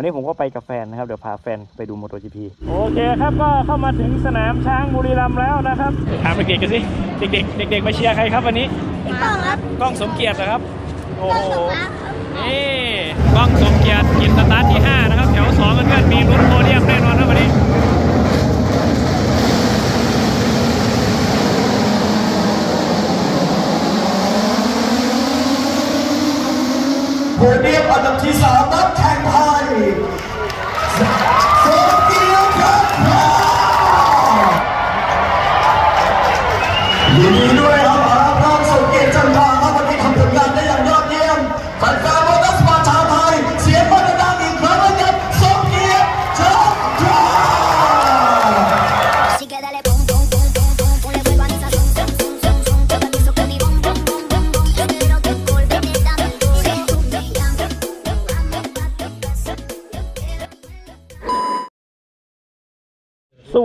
วันนี้ผมก็ไปกับแฟนนะครับ เดี๋ยวพาแฟนไปดู MotoGP โอเคครับก็เข้ามาถึงสนามช้างบุรีรัมย์แล้วนะครับถามเด็กๆกันสิเด็กๆเด็กๆมาเชียร์ใครครับวันนี้พี่ป้องครับกล้องสมเกียรติเหรอครับ โอ้ป้องโหสมรักครับนี่กล้องสมเกียรติกินสตาร์ทที่5นะครับแถว2เพื่อนๆมีลุ้นโพเดียมแน่นอนครับวันนี้โพเดียมอันดับที่สามนักแข่งไทย โ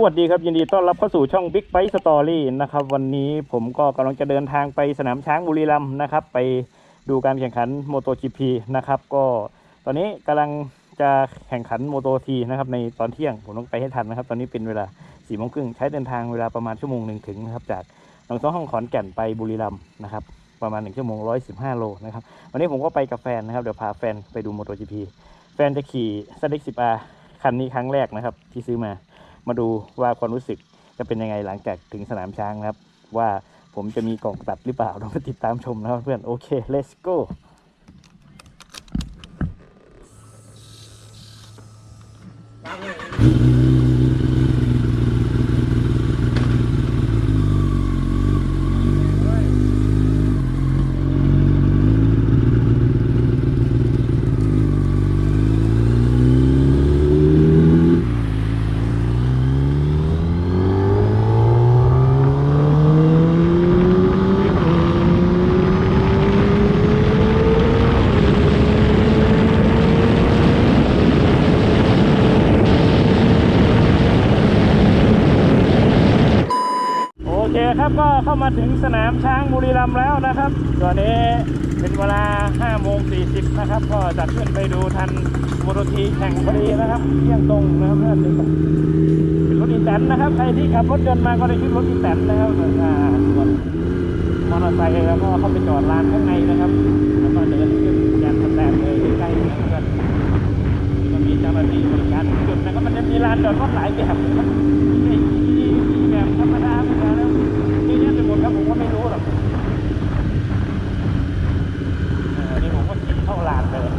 วัสดีครับยินดีต้อนรับเข้าสู่ช่อง Big Bike Story นะครับ วันนี้ผมก็กำลังจะเดินทางไปสนามช้างบุรีรัมย์นะครับ ไปดูการแข่งขัน MotoGP นะครับ ก็ตอนนี้กำลังจะแข่งขัน Moto T นะครับในตอนเที่ยงผมต้องไปให้ทันนะครับ ตอนนี้เป็นเวลา4โมงครึ่งใช้เดินทางเวลาประมาณชั่วโมงหนึ่งถึงนะครับจากหนองสองห้องขอนแก่นไปบุรีรัมย์นะครับประมาณ1ชั่วโมง115โลนะครับวันนี้ผมก็ไปกับแฟนนะครับเดี๋ยวพาแฟนไปดู MotoGP แฟนจะขี่ z 1 0 r คันนี้ครั้งแรกนะครับที่ซื้อมา มาดูว่าความรู้สึกจะเป็นยังไงหลังจากถึงสนามช้างนะครับ ว่าผมจะมีกล่องตัดหรือเปล่าเรามาติดตามชมนะครับเพื่อนโอเค let's go มาถึงสนามช้างบุรีรัมย์แล้วนะครับ ตอนนี้เป็นเวลา5โมง40นะครับ ก็จะขึ้นไปดูทันมโตทีแข่งพอดีนะครับเที่ยงตรงนะครับเพื่อนเป็นรถอีแตนนะครับ ใครที่ขับรถยนต์มาก็ได้ขึ้นรถอีแตนนะครับอ่าส่วนมอเตอร์ไซค์แล้วก็เข้าไปจอดลานข้างในนะครับ แล้วก็เดินขึ้นยานสแตนเลยใกล้ๆนะครับเพื่อน ก็มีเจ้าหน้าที่บริการจุดนะครับมันจะมีลานจอดรถหลายแบบนะครับมีมีมีแบบธรรมดาไม่ใช่แล้วเยอะแยะไปหมดครับผมก็ไม่รู้หรอกเออนี่ผมก็ขี่เข้าลานไปเลย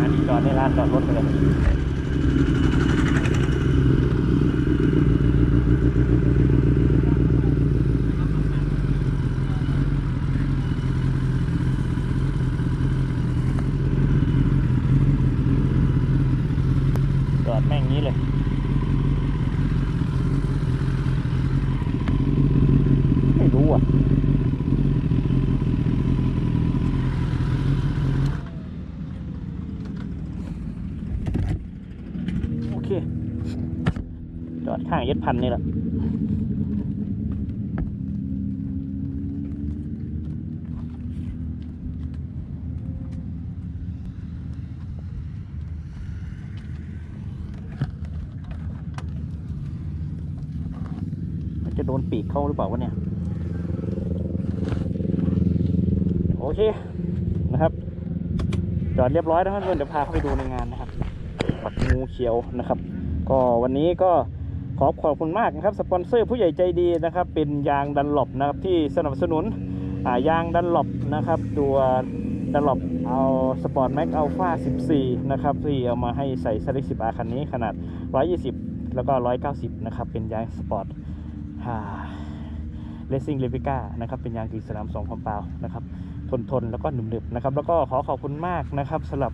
อันนี้จอดในลานจอดรถไปเลยจอดแม่งนี้เลย ไม่รู้อะ โอเค จอดข้าง เย็ดพันนี่แหละจะโดนปีกเข้าหรือเปล่าวะเนี่ย โอเคนะครับ จอดเรียบร้อยแล้วครับเพื่อนเดี๋ยวพาเข้าไปดูในงานนะครับปักงูเขียวนะครับ ก็วันนี้ก็ ขอขอบคุณมากนะครับสปอนเซอร์ผู้ใหญ่ใจดีนะครับ เป็นยางดันหลบนะครับที่สนับสนุนยางดันหลบนะครับ ตัวดันหลบเอาสปอร์ตแม็กอัลฟา14 นะครับที่เอามาให้ใส่สลิก10 R คันนี้ขนาด 120 แล้วก็ 190 นะครับ เป็นยางสปอร์ตเลสซิ่งเลปิก้านะครับเป็นยางกีสนามสองคอมเปล่านะครับทนทนแล้วก็หนึบๆนะครับ แล้วก็ขอขอบคุณมากนะครับสำหรับ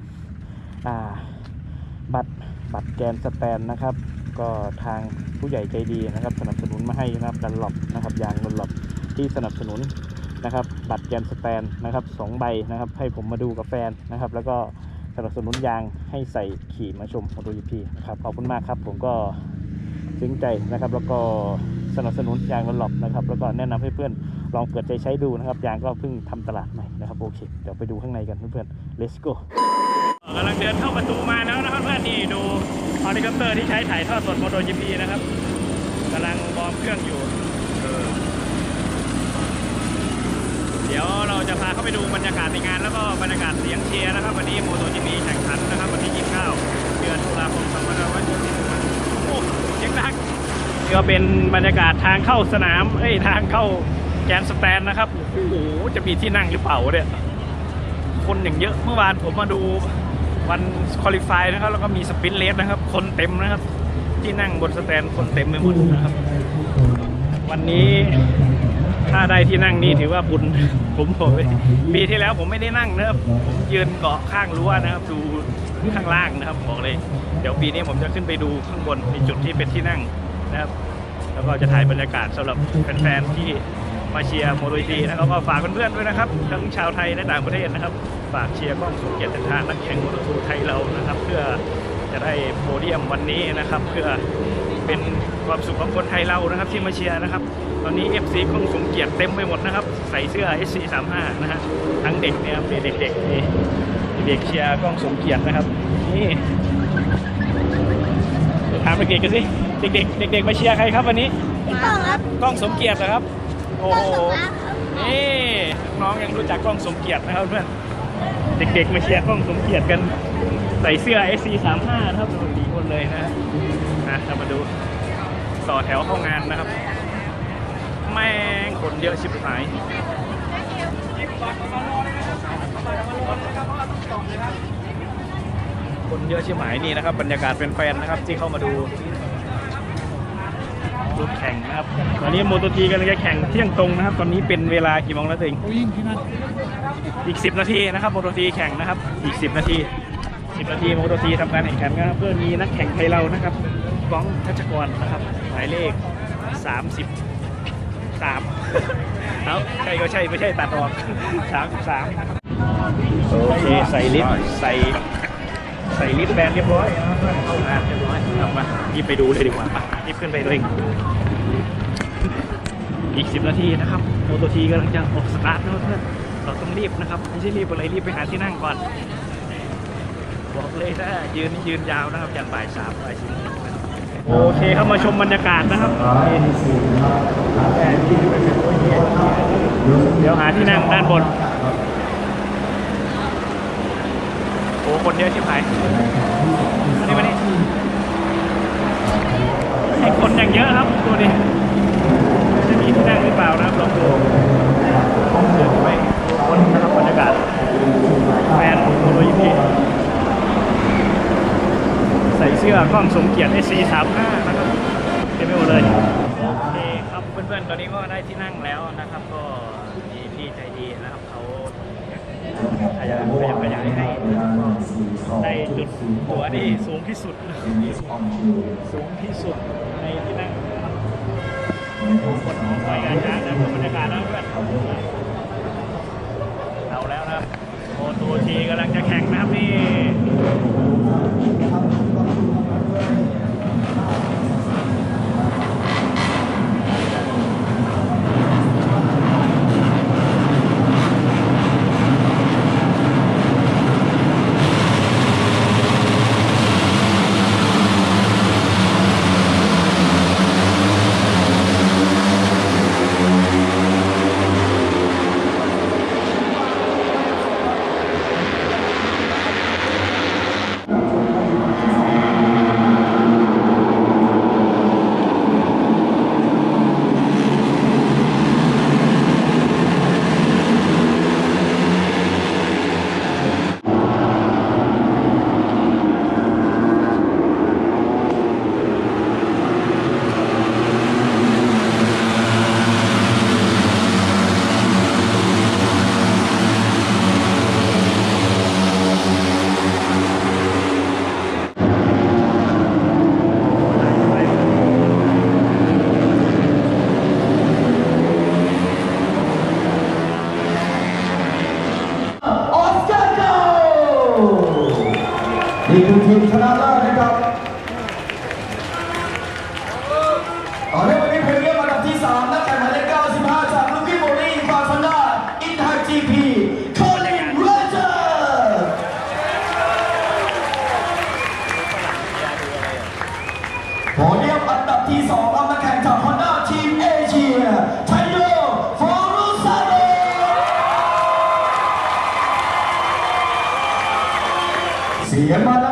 บัตรบัตรแกนสแปนนะครับ ก็ทางผู้ใหญ่ใจดีนะครับ สนับสนุนมาให้นะครับดันหลบนะครับยางดันหลบที่สนับสนุนนะครับบัตรแกนสแปนนะครับสองใบนะครับ ให้ผมมาดูกับแฟนนะครับ แล้วก็สนับสนุนยางให้ใส่ขี่มาชม MotoGP นะครับขอบคุณมากครับ ผมก็ซึ้งใจนะครับ แล้วก็สนับสนุนยางรถหลบนะครับ แล้วก็แนะนำให้เพื่อนลองเปิดใจใช้ดูนะครับยางก็เพิ่งทำตลาดใหม่นะครับโอเคเดี๋ยวไปดูข้างในกันเพื่อนๆ let's go กำลังเดินเข้าประตูมาแล้วนะลิคอปเตอร์ที่ใช้ถ่ายทอดสดโมโต GP นะครับกำลังบอมเครื่องอยู่ เดี๋ยวเราจะพาเข้าไปดูบรรยากาศในงานแล้วก็บรรยากาศเสียงเชียร์นะครับ วันนี้โมโต GP แข่งขันนะครับ วันที่ 29 เดือนตุลาคม2566โอ้เสียงดังก็เป็นบรรยากาศทางเข้าสนามเอ้ยทางเข้าแกนสแตนนะครับโอ้โหจะมีที่นั่งหรือเปล่าเนี่ยคนอย่างเยอะเมื่อวานผมมาดู วันคอลิฟายนะครับแล้วก็มีสปินเลสนะครับ คนเต็มนะครับ ที่นั่งบนสแตนคนเต็มไปหมดนะครับ วันนี้ถ้าได้ที่นั่งนี่ถือว่าบุญผมบอกเลยปีที่แล้วผมไม่ได้นั่งนะครับ ผมยืนเกาะข้างรั้วนะครับ ดูข้างล่างนะครับบอกเลย เดี๋ยวปีนี้ผมจะขึ้นไปดูข้างบนในจุดที่เป็นที่นั่งนะครับ แล้วก็จะถ่ายบรรยากาศสำหรับแฟนๆที่ มาเชียร์โมโตจีนะครับก็ฝากเพื่อนๆด้วยนะครับ ทั้งชาวไทยและต่างประเทศนะครับ ฝากเชียร์กล้องสุเกียรติทางนักแข่งโมโตทูไทยเรานะครับ เพื่อจะได้โพเดียมวันนี้นะครับ เพื่อเป็นความสุขของคนไทยเรานะครับที่มาเชียร์นะครับ ตอนนี้ FC กล้องสมเกียรติเต็มไปหมดนะครับ ใส่เสื้อ SC35 นะฮะทั้งเด็กเนี่ยครับเด็กๆนี่เด็กเชียร์กล้องสมเกียรตินะครับนี่ถามเด็กๆกันสิเด็กๆเด็กๆมาเชียร์ใครครับวันนี้พี่ป้องครับกล้องสมเกียรตินะครับ โอ้โห นี่น้องยังรู้จักกล้องสมเกียรตินะครับเพื่อน เด็กๆมาเชียร์กล้องสมเกียรติกัน ใส่เสื้อ SC35 นะครับสี่คนเลยนะฮะเรามาดูต่อแถวเข้างานนะครับ แม่งคนเยอะชิบหายคนเยอะชิบหายนี่นะครับ บรรยากาศเป็นแฟนๆนะครับ ที่เข้ามาดู รถแข่งนะครับตอนนี้โมโตจีกำลังจะแข่งเที่ยงตรงนะครับ ตอนนี้เป็นเวลากี่โมงแล้วตัวเองอีก 10 นาทีนะครับโมโตจีแข่งนะครับ อีก 10 นาที 10 นาทีโมโตจีทำการแข่งขันกันนะครับเพื่อมีนักแข่งไทยเรานะครับก้องทัชกรนะครับหมายเลข30 3เอาใช่ก็ใช่ไม่ใช่ตัดออก33โอเคใส่ลิฟต์ใส่ ใส่ลิฟต์แบนเรียบร้อยนะเพื่อนเข้างานเรียบร้อยเอามารีบไปดูเลยดีกว่าไปรีบขึ้นไปเลยอีก 10 นาทีนะครับโมโตทีกำลังจะออกสตาร์ทนะครับเพื่อนเราต้องรีบนะครับ ไม่ใช่รีบอะไรรีบไปหาที่นั่งก่อน บอกเลยถ้ายืนยืนยาวนะครับยันบ่ายสามบ่ายสี่โอเคเข้ามาชมบรรยากาศนะครับเดี๋ยวหาที่นั่งด้านบน โอ้ คนเยอะชิบหายมานี่มานี่ให้คนอย่างเยอะครับดูดิจะมีที่นั่งหรือเปล่านะครับลองดูเดินไปดูคนนะครับบรรยากาศแฟนโมโตยิพีใส่เสื้อกล้องสมเกียรติ SC35 นะครับเต็มไปหมดเลยโอเคครับเพื่อนๆ ตอนนี้ก็ได้ที่นั่งแล้วนะครับ ก็มีพี่ใจดีนะครับเขา ขยันขยันขยายให้ในจุดตัวที่สูงที่สุด สูงที่สุดในที่นั่งคนหน่วยงานช้างนะบรรยากาศนะเพื่อนเอาแล้วนะโอตูทีกำลังจะแข่งนะครับนี่ se llama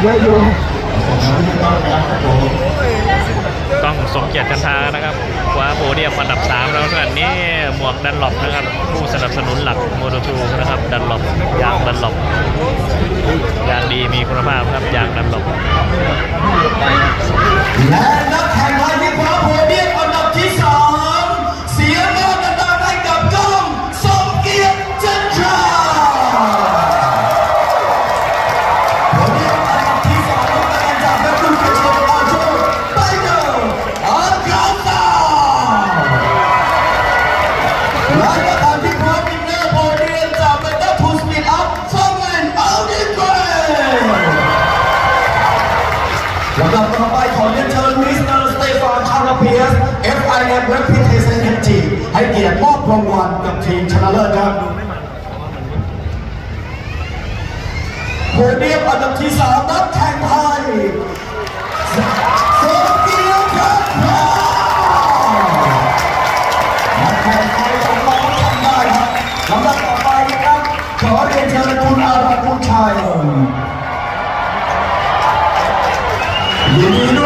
เยูต้องสมเกียรติกันทานะครับคว้าโพเดียมอันดับ 3 แล้วขนาดนี้หมวกดันหลบนะครับ ผู้สนับสนุนหลักโมโตทูนะครับ ดันหลบยางดันหลบยางดีมีคุณภาพครับยางดันหลบและนักแข่งรายที่คว้าโพ ให้เกียรติมอบรางวัลกับทีมชนะเลิศครับโพเดียมอันดับที่สามนักแข่งไทยโซเกียวครับนักแข่งไทยของเราทำได้ครับลำดับต่อไปนะครับขอเรียนเชิญคุณอาราคุณชัยยินดีด้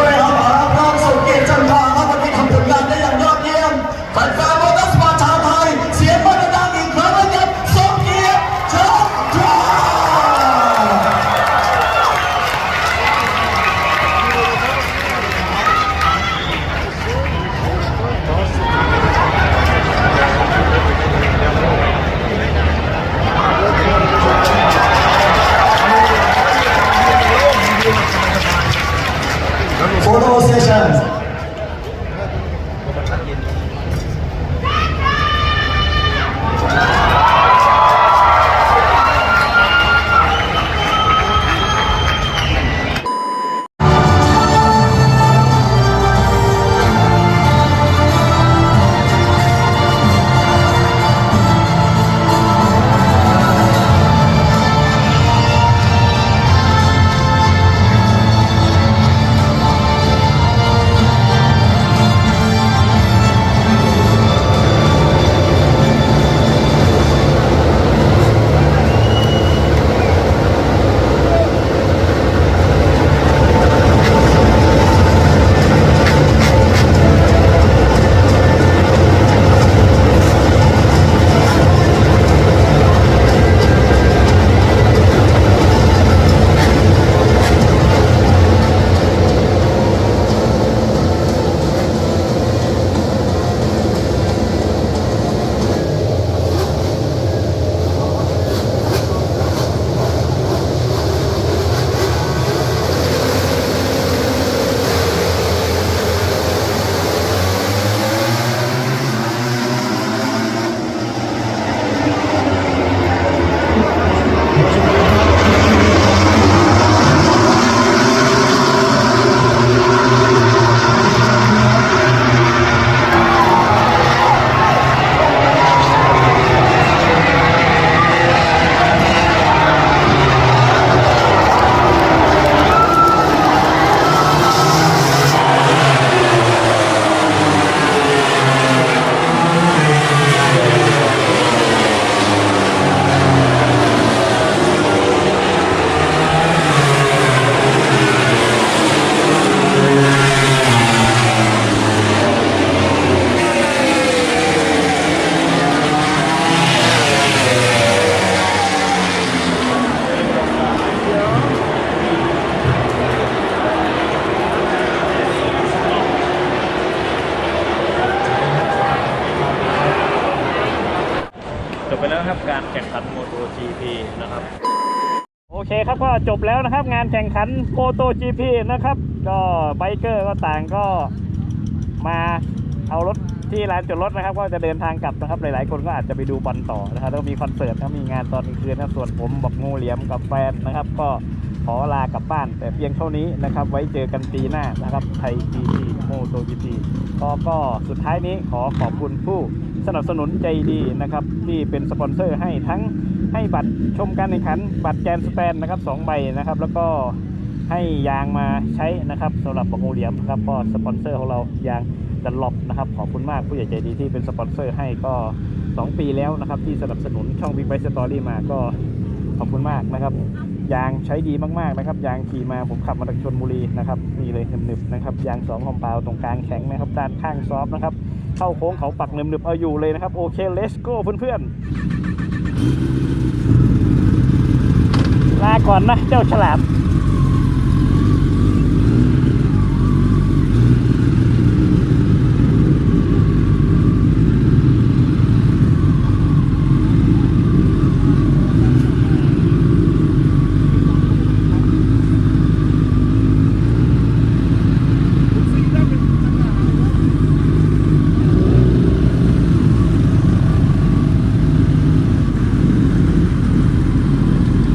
วย GP นะครับโอเคครับก็จบแล้วนะครับ งานแข่งขันโมโต GP นะครับ ก็ไบเกอร์ก็ต่างก็มาเอารถที่ลานจอดรถนะครับ ก็จะเดินทางกลับนะครับ หลาย ๆ คนก็อาจจะไปดูบอลต่อนะครับแล้วก็มีคอนเสิร์ตนะมีงานตอนกลางคืนนะส่วนผมบอกงูเหลี่ยมกับแฟนนะครับ ก็ขอลากลับบ้าน แต่เพียงเท่านี้นะครับ ไว้เจอกันปีหน้านะครับไทย GP โมโต GP ก็ก็สุดท้ายนี้ขอขอบคุณผู้สนับสนุนใจดีนะครับ ที่เป็นสปอนเซอร์ให้ทั้ง ให้บัตรชมการแข่งขัน บัตรแกนสแปนนะครับสองใบนะครับ แล้วก็ให้ยางมาใช้นะครับสำหรับบอกงูเหลียมนะครับก็สปอนเซอร์ของเรายางดันลบนะครับขอบคุณมากผู้ใหญ่ใจดีที่เป็นสปอนเซอร์ให้ก็ 2 ปีแล้วนะครับ ที่สนับสนุนช่อง Big Bike Story มาก็ขอบคุณมากนะครับ ยางใช้ดีมากๆนะครับ ยางขี่มาผมขับมาจากชนบุรีนะครับนี่เลยหนึบๆนะครับยาง2คอมเปาตรงกลางแข็งนะครับด้านข้างซอฟนะครับเข้าโค้งเขาปักหนึบๆเอาอยู่เลยนะครับโอเค let's go เพื่อนๆ ลาก่อนนะ เจ้าฉลาม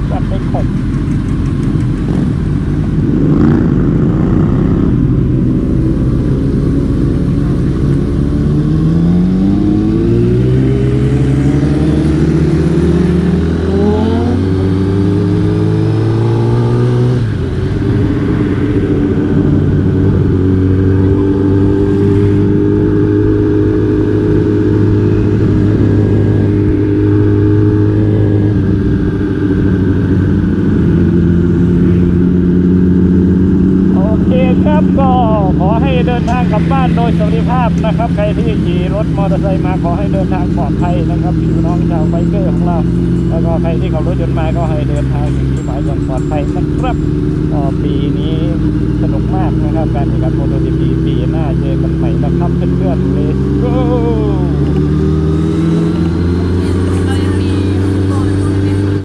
แบบไม่ขม ครับก็ขอให้เดินทางกลับบ้านโดย สวัสดิภาพนะครับ ใครที่ขี่รถมอเตอร์ไซค์มาขอให้เดินทางปลอดภัยนะครับพี่น้องชาวไบเกอร์ของเรา แล้วก็ใครที่ขับรถยนต์มาก็ให้เดินทางถึงที่หมายอย่างปลอดภัยนะครับก็ปีนี้สนุกมากนะครับ การแข่งขันโมโตจีพีปีหน้าเจอกันใหม่นะครับเพื่อนๆ Let's go